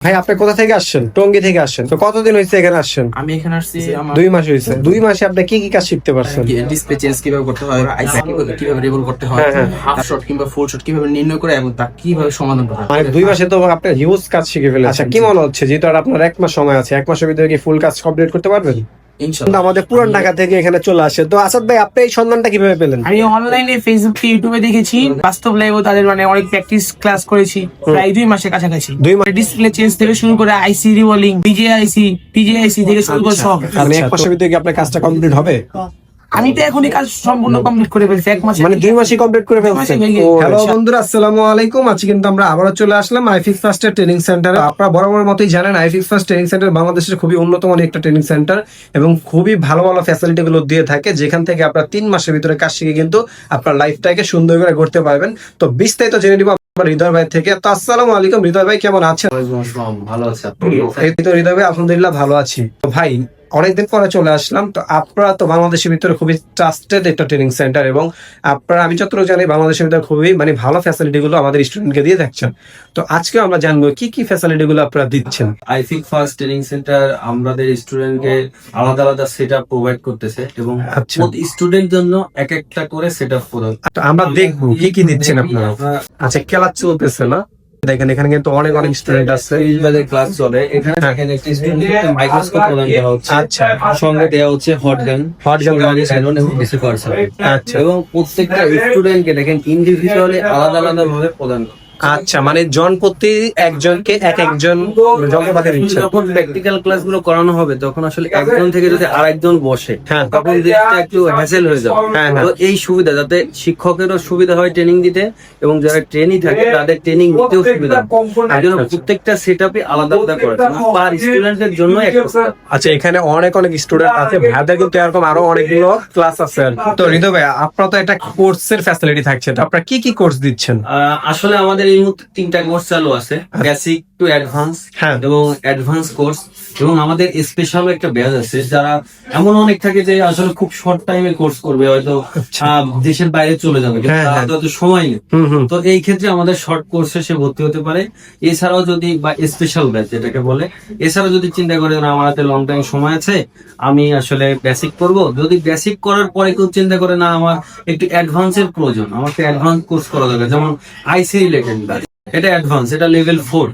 ভাই আপনি কোথা থেকে আসছেন? টঙ্গি থেকে আসছেন। তো কতদিন হয়েছে এখানে আসছেন? আমি এখানে আসছি আমার দুই মাস হয়েছে দুই মাসে আপনি কি কি কাজ শিখতে পারছেন? ডিসপ্লে চেঞ্জ কীভাবে করতে হয় আইসি কীভাবে রিভল করতে হয় হ্যাঁ, হ্যাঁ। হাফ শট কিংবা ফুল শট কীভাবে নির্ণয় করে এবং তা কীভাবে সমাধান করা হয়। মানে দুই মাসে তো আপনি হিউজ কাজ শিখে ফেলেছেন। আচ্ছা কি মনে হচ্ছে? যেহেতু আর আপনার এক মাস সময় আছে এক মাসের ভিতরে কি ফুল কাজ কমপ্লিট করতে পারবেন? ইনশাআল্লাহ। আমাদের পুরান ঢাকা থেকে এখানে চলে আসে। তো আসাদ ভাই আপনি এই সন্ধানটা কীভাবে পেলেন? আমি অনলাইনে ফেসবুক ইউটিউবে দেখেছি। বাস্তব লাইভ তাদের মানে অনেক প্র্যাকটিস ক্লাস করেছি। প্রায় দুই মাসের কাছাকাছি। দুই মাস ডিসপ্লে চেঞ্জ থেকে শুরু করে আইসি রিবলিং বিজেআইসি পিজেআইসি থেকে শুরু করে সব। মানে এক মাসের ভিতরে কি আপনার কাজটা কমপ্লিট হবে? আমি তো এখনই কাজ সম্পূর্ণ কমপ্লিট করে ফেলছি এক মাসে মানে দুই মাসে কমপ্লিট করে গেছে। হ্যালো বন্ধুরা আসসালামু আলাইকুম। আজকে কিন্তু আমরা আবারও চলে আসলাম আইফিক্স ফার্স্টের ট্রেনিং সেন্টারে আপনারা বরাবর মতোই জানেন আইফিক্স ফার্স্ট ট্রেনিং সেন্টার বাংলাদেশের খুবই উন্নত মানের একটা ট্রেনিং সেন্টার এবং খুবই ভালো ভালো ফ্যাসিলিটি গুলো দিয়ে থাকে যেখান থেকে আপনারা তিন মাসের ভিতরে কাজ শিখে কিন্তু আপনার লাইফটাকে সুন্দর করে করতে পারবেন। তো বিস্তারিত জেনে নিব হৃদয় ভাই থেকে। তো আসসালামু আলাইকুম হৃদয় ভাই কেমন আছেন? ভালো আছে এই তো হৃদয় ভাই আলহামদুলিল্লাহ ভালো আছি। তো ভাই অনেকদিন পরে চলে আসলাম। তো আপনারা তো বাংলাদেশের ভিতরে খুবই ট্রাস্টেড একটা ট্রেনিং সেন্টার এবং আপনারা আমি যতটুকু জানি বাংলাদেশের ভিতরে খুবই মানে ভালো ফ্যাসিলিটি গুলো আমাদের স্টুডেন্টকে দিয়ে থাকছেন তো আজকে আমরা জানব কি কি ফ্যাসিলিটি গুলো আপনারা দিচ্ছেন? আইফিক ফার্স্ট ট্রেনিং সেন্টার আমাদের স্টুডেন্টকে আলাদা আলাদা সেট আপ প্রোভাইড করতেছে এবং আচ্ছা। স্টুডেন্ট জন্য এক একটা করে সেট আপ তো আমরা দেখব কি কি দিচ্ছেন আপনারা? আচ্ছা খেলা চলতেছে না। দেখেন এখানে কিন্তু অনেক অনেক স্টুডেন্ট আছে। ক্লাস চলে এখানে হ্যাঁ। দেখেন একটা স্টুডেন্টকে মাইক্রোস্কোপ প্রদান করা হচ্ছে। আচ্ছা। সঙ্গে দেওয়া হচ্ছে হট গান হট গান মানে স্যালন এবং ডিসি পার্সন আচ্ছা। এবং প্রত্যেকটা স্টুডেন্টকে দেখেন ইন্ডিভিজুয়ালি আলাদা আলাদা ভাবে প্রদান করা। আচ্ছা মানে জন প্রতি একজনকে এক একজন যন্ত্রপাতি যখন প্র্যাকটিক্যাল ক্লাসগুলো করানো হবে তখন আসলে একজন থেকে যদি আরেকজন বসে হ্যাঁ। তখন জিনিসটা একটু হ্যাসেল হয়ে যাবে। হ্যাঁ, হ্যাঁ। তো এই সুবিধা যাতে শিক্ষকেরও সুবিধা হয় ট্রেনিং দিতে এবং যারা ট্রেনিং থাকে তাদের ট্রেনিং দিতেও সুবিধা হয়। জন্য প্রত্যেকটা সেট আপে আলাদা আলাদা করে পার স্টুডেন্টের জন্য আচ্ছা এখানে অনেক অনেক স্টুডেন্ট আছে। ভাইদের কিন্তু এরকম আরও অনেকগুলো ক্লাস আছে। তো হৃদয় ভাই আপনার তো একটা কোর্সের ফ্যাসিলিটি থাকছে। তো আপনারা কি কি কোর্স দিচ্ছেন? আসলে আমাদের এই মুহূর্তে তিনটা কোর্স চালু আছে বেসিক টু অ্যাডভান্স। এবং অ্যাডভান্স কোর্স এবং আমাদের স্পেশাল একটা ব্যাচ আছে যারা এমন অনেক থাকে যে আসলে খুব শর্ট টাইমে কোর্স করবে হয়তো দেশের বাইরে চলে যাবে কিন্তু হ্যাঁ, হ্যাঁ। সময় নেই। তো এই ক্ষেত্রে আমাদের শর্ট কোর্সে সে ভর্তি হতে পারে। এছাড়াও যদি বা স্পেশাল ব্যাচ যেটাকে বলে এছাড়াও যদি চিন্তা করে না আমার হাতে লং টাইম সময় আছে আমি আসলে বেসিক করব। যদি বেসিক করার পরে কেউ চিন্তা করে না আমার একটু অ্যাডভান্সের প্রয়োজন আমাকে অ্যাডভান্স কোর্স করা দরকার। যেমন আইসি রিলেটেড এটা অ্যাডভান্স এটা লেভেল ফোর।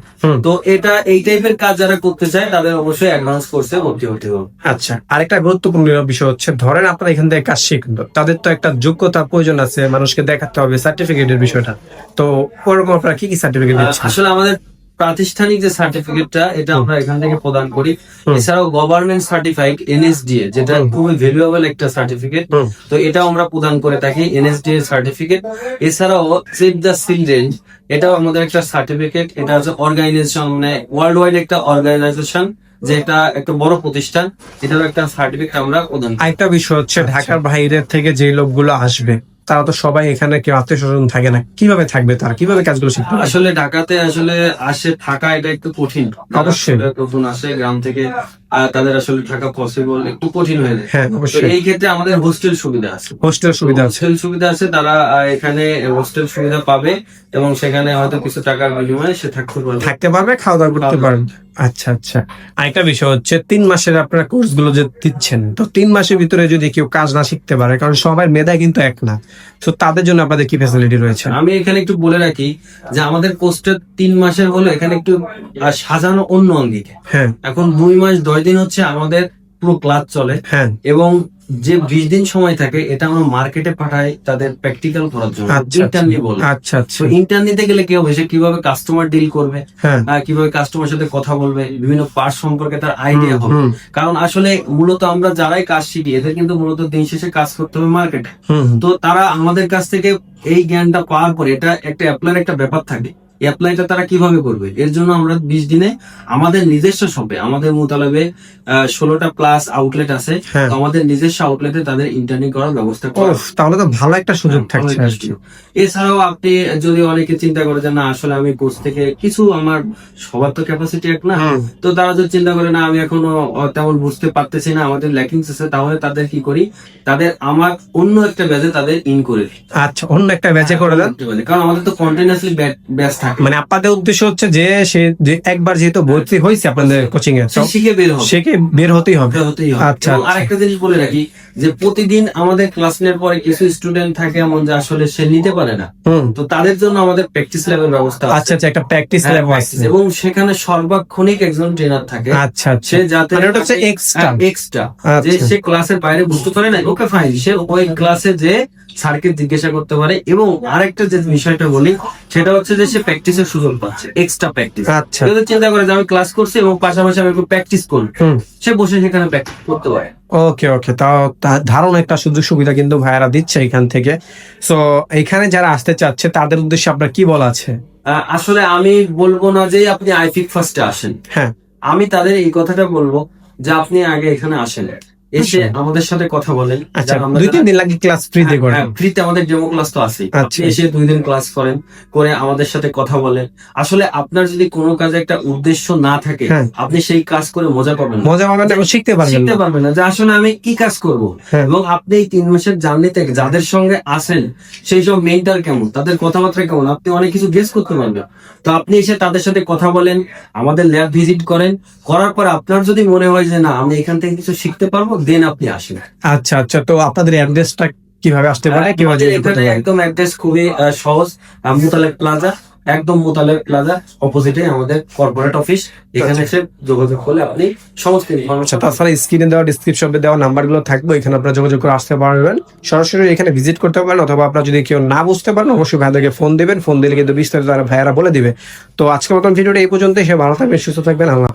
তো এটা এই টাইপের কাজ যারা করতে চায় তাদের অবশ্যই অ্যাডভান্স কোর্সে ভর্তি হতে হবে। আচ্ছা আরেকটা গুরুত্বপূর্ণ বিষয় হচ্ছে ধরেন আপনারা এখান থেকে কাজ শিখলো তাদের তো একটা যোগ্যতা প্রয়োজন আছে মানুষকে দেখাতে হবে সার্টিফিকেটের বিষয়টা। তো ওরকম আপনারা কি কি সার্টিফিকেট আসলে আমাদের প্রাতিষ্ঠানিক যে সার্টিফিকেটটা এটা আমরা এখান থেকে প্রদান করি। এছাড়াও গভর্নমেন্ট সার্টিফাইড এনএসডিএ যেটা খুবই ভ্যালুয়েবল একটা সার্টিফিকেট তো এটাও আমরা প্রদান করে থাকি এনএসডিএ সার্টিফিকেট এছাড়াও সেভ দ্য চিলড্রেন এটাও আমাদের একটা সার্টিফিকেট এটা হচ্ছে অর্গানাইজেশন মানে ওয়ার্ল্ড ওয়াইড একটা অর্গানাইজেশন যেটা একটা বড় প্রতিষ্ঠান। এটারও একটা সার্টিফিকেট আমরা প্রদান করি। আরেকটা বিষয় হচ্ছে ঢাকার বাইরের থেকে যে লোকগুলো আসবে তারা তো সবাই এখানে কেউ আত্মীয় স্বজন থাকে না। কীভাবে থাকবে তারা? কীভাবে কাজগুলো শিখতে পারবে? আসলে ঢাকাতে আসলে আসে থাকা এটা একটু কঠিন। অবশ্যই। নতুন আসে গ্রাম থেকে তাদের আসলে থাকা পসিবল একটু কঠিন হয়ে যায়। হ্যাঁ অবশ্যই। এই ক্ষেত্রে আমাদের হোস্টেল সুবিধা আছে। হোস্টেল সুবিধা আছে। হোস্টেল সুবিধা আছে তারা এখানে হোস্টেল সুবিধা পাবে এবং সেখানে হয়তো কিছু টাকার বিনিময়ে সে থাকতে পারবে থাকতে পারবে খাওয়া দাওয়া করতে পারবে। আচ্ছা আচ্ছা। আরেকটা বিষয় হচ্ছে তিন মাসের আপনারা কোর্সগুলো যে দিচ্ছেন তো তিন মাসের ভিতরে যদি কেউ কাজ না শিখতে পারে কারণ সবার মেধা কিন্তু এক না তো তাদের জন্য আপনাদের কি ফ্যাসিলিটি রয়েছে? আমি এখানে একটু বলে রাখি যে আমাদের কোর্সটা তিন মাসের হলো এখানে একটু সাজানো অন্য অঙ্গিকে। হ্যাঁ। এখন দুই মাস দশ দিন হচ্ছে আমাদের পুরো ক্লাস চলে। হ্যাঁ। এবং যে বিশ দিন সময় থাকে এটা আমরা মার্কেটে পাঠাই তাদের প্র্যাকটিক্যাল করার জন্য। আচ্ছা ইন্টারনি বলে। আচ্ছা আচ্ছা। তো ইন্টার্ন নিতে গেলে কি হবে? সে কীভাবে কাস্টমার ডিল করবে? হ্যাঁ। কীভাবে কাস্টমার সাথে কথা বলবে? বিভিন্ন পার্ট সম্পর্কে তার আইডিয়া হবে। কারণ আসলে মূলত আমরা যারাই কাজ শিখি এদের কিন্তু মূলত দিন শেষে কাজ করতে হবে মার্কেটে। তো তারা আমাদের কাছ থেকে এই জ্ঞানটা পাওয়ার পরে এটা একটা অ্যাপ্লাইয়ের একটা ব্যাপার থাকে। অ্যাপ্লাইটা তারা কীভাবে করবে? এর জন্য আমরা বিশ দিনে আমাদের নিজস্ব শপে আমাদের মোতালেবে ষোলোটা প্লাস আউটলেট আছে। হ্যাঁ। তো আমাদের নিজস্ব আউটলেটে তাদের ইন্টারনি করার ব্যবস্থা করা তাহলে তো ভালো একটা সুযোগ থাকছে এছাড়াও আপনি যদি অনেকে চিন্তা করে যে না আসলে আমি কোর্স থেকে কিছু আমার সবার তো ক্যাপাসিটি এক না তো তারা যদি চিন্তা করে না আমি এখনও তেমন বুঝতে পারতেছি না আমাদের ল্যাকিংস আছে তাহলে তাদের কি করি? তাদের আমার অন্য একটা ব্যাচে তাদের ইন করে আচ্ছা অন্য একটা ব্যাচে করে দেন। কারণ আমাদের তো কন্টিনিউসলি ব্যাচ থাকে। মানে আপনাদের উদ্দেশ্য হচ্ছে যে সে যে একবার যেহেতু ভর্তি হয়েছে আপনাদের কোচিং এ সে শিখে বের হবে। কি বের হতেই হবে। হতেই হবে। আচ্ছা, এবং আচ্ছা। আরেকটা জিনিস বলে রাখি যে প্রতিদিন আমাদের ক্লাস নেওয়ার পরে কিছু স্টুডেন্ট থাকে এমন যে আসলে সে নিতে পারে না। তো তাদের জন্য আমাদের প্র্যাকটিস ল্যাবের ব্যবস্থা আছে। আচ্ছা আচ্ছা একটা প্র্যাকটিস হ্যাঁ, ল্যাব আছে। এবং সেখানে সর্বাক্ষণিক একজন ট্রেনার থাকে। আচ্ছা আচ্ছা। সে যাতে এটা ওটা হচ্ছে এক্সট্রা এক্সট্রা যে আচ্ছা। সে ক্লাসের বাইরে বুঝতে পারে না ওকে ফাইন সে ওই ক্লাসে যে স্যারকে জিজ্ঞাসা করতে পারে এবং আরেকটা যে বিষয়টা বলি সেটা হচ্ছে যে সে প্র্যাকটিসের সুযোগ পাচ্ছে এক্সট্রা প্র্যাকটিস আচ্ছা। যদি চিন্তা করে যে আমি ক্লাস করছি এবং পাশাপাশি আমি একটু প্র্যাকটিস করি হুম। সে বসে সেখানে প্র্যাকটিস করতে পারে। ওকে ওকে তাও তা- দারুণ একটা সুযোগ সুবিধা কিন্তু ভাইয়ারা দিচ্ছে এখান থেকে। সো এখানে যারা আসতে চাচ্ছে তাদের উদ্দেশ্যে আপনার কি বলা আছে? আহ, আসলে আমি বলব না যে আপনি আইফিক ফার্স্টে আসেন। হ্যাঁ। আমি তাদের এই কথাটা বলব যে আপনি আগে এখানে আসেন। এসে আমাদের সাথে কথা বলেন। আচ্ছা দুই তিন দিন লাগে ক্লাস ফ্রিতে করেন ফ্রিতে আমাদের ডেমো ক্লাস তো আছে আচ্ছা। আপনি এসে দুই দিন ক্লাস করেন করে আমাদের সাথে কথা বলেন। আসলে আপনার যদি কোনো কাজে একটা উদ্দেশ্য না থাকে হ্যাঁ। আপনি সেই কাজ করে মজা পাবেন না। মজা পাবেন এবং শিখতে পারবেন শিখতে। পারবেন না যে আসলে আমি কি কাজ করব? হ্যাঁ। এবং আপনি এই তিন মাসের জার্নিতে যাদের সঙ্গে আসেন সেই সব মেন্টার কেমন? তাদের কথাবার্তা কেমন? আপনি অনেক কিছু গেস করতে পারবেন। তো আপনি এসে তাদের সাথে কথা বলেন আমাদের ল্যাব ভিজিট করেন। করার পর আপনার যদি মনে হয় যে না আমি এখান থেকে কিছু শিখতে পারব দেন আপনি আসেন আচ্ছা আচ্ছা তো আপনাদের অ্যাড্রেসটা কীভাবে আসতে পারে কীভাবে? একদম অ্যাড্রেস খুবই সহজ। আহ, মুতালেব প্লাজা একদম মুতালেব প্লাজা অপোজিটে আমাদের কর্পোরেট অফিস এখানে এসে যোগাযোগ করলে আপনি সমস্ত আচ্ছা ইনফরমেশন তাছাড়া স্ক্রিনে দেওয়া ডিসক্রিপশনে দেওয়া নাম্বারগুলো থাকবে এখানে আপনারা যোগাযোগ করে আসতে পারবেন। সরাসরি এখানে ভিজিট করতে পারেন অথবা আপনারা যদি কেউ না বুঝতে পারেন অবশ্যই ভাইদেরকে ফোন দিবেন। ফোন দিলে কিন্তু বিস্তারিত তারা ভাইয়ারা বলে দিবে। তো আজকের মতন ভিডিওটা এই পর্যন্ত সে ভালো থাকবেন সুস্থ থাকবেন আল্লাহ।